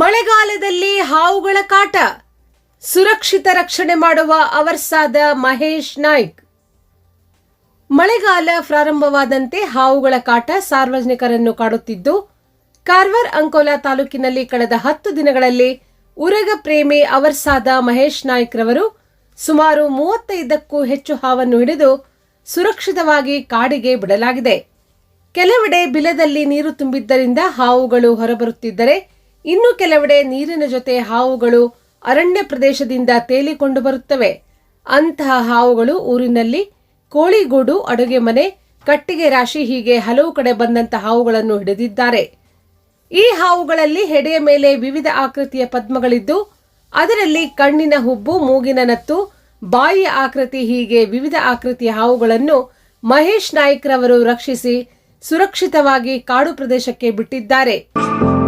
ಮಳೆಗಾಲದಲ್ಲಿ ಹಾವುಗಳ ಕಾಟ. ಸುರಕ್ಷಿತ ರಕ್ಷಣೆ ಮಾಡುವ ಅವರ್ಸಾದ ಮಹೇಶ್ ನಾಯ್ಕ್. ಮಳೆಗಾಲ ಪ್ರಾರಂಭವಾದಂತೆ ಹಾವುಗಳ ಕಾಟ ಸಾರ್ವಜನಿಕರನ್ನು ಕಾಡುತ್ತಿದ್ದು, ಕಾರ್ವಾರ್ ಅಂಕೋಲಾ ತಾಲೂಕಿನಲ್ಲಿ ಕಳೆದ ಹತ್ತು ದಿನಗಳಲ್ಲಿ ಉರಗ ಪ್ರೇಮಿ ಅವರ್ಸಾದ ಮಹೇಶ್ ನಾಯ್ಕ್ ರವರು ಸುಮಾರು ಮೂವತ್ತೈದಕ್ಕೂ ಹೆಚ್ಚು ಹಾವನ್ನು ಹಿಡಿದು ಸುರಕ್ಷಿತವಾಗಿ ಕಾಡಿಗೆ ಬಿಡಲಾಗಿದೆ. ಕೆಲವೆಡೆ ಬಿಲದಲ್ಲಿ ನೀರು ತುಂಬಿದ್ದರಿಂದ ಹಾವುಗಳು ಹೊರಬರುತ್ತಿದ್ದರೆ ಇನ್ನು ಕೆಲವೆಡೆ ನೀರಿನ ಜೊತೆ ಹಾವುಗಳು ಅರಣ್ಯ ಪ್ರದೇಶದಿಂದ ತೇಲಿಕೊಂಡು ಬರುತ್ತವೆ. ಅಂತಹ ಹಾವುಗಳು ಊರಿನಲ್ಲಿ ಕೋಳಿಗೂಡು, ಅಡುಗೆ ಮನೆ, ಕಟ್ಟಿಗೆ ರಾಶಿ ಹೀಗೆ ಹಲವು ಕಡೆ ಬಂದಂತ ಹಾವುಗಳನ್ನು ಹಿಡಿದಿದ್ದಾರೆ. ಈ ಹಾವುಗಳಲ್ಲಿ ಹೆಡೆಯ ಮೇಲೆ ವಿವಿಧ ಆಕೃತಿಯ ಪದ್ಮಗಳಿದ್ದು, ಅದರಲ್ಲಿ ಕಣ್ಣಿನ ಹುಬ್ಬು, ಮೂಗಿನ ನತ್ತು, ಬಾಯಿಯ ಆಕೃತಿ ಹೀಗೆ ವಿವಿಧ ಆಕೃತಿಯ ಹಾವುಗಳನ್ನು ಮಹೇಶ್ ನಾಯ್ಕ್ ರವರು ರಕ್ಷಿಸಿ ಸುರಕ್ಷಿತವಾಗಿ ಕಾಡು ಪ್ರದೇಶಕ್ಕೆ ಬಿಟ್ಟಿದ್ದಾರೆ.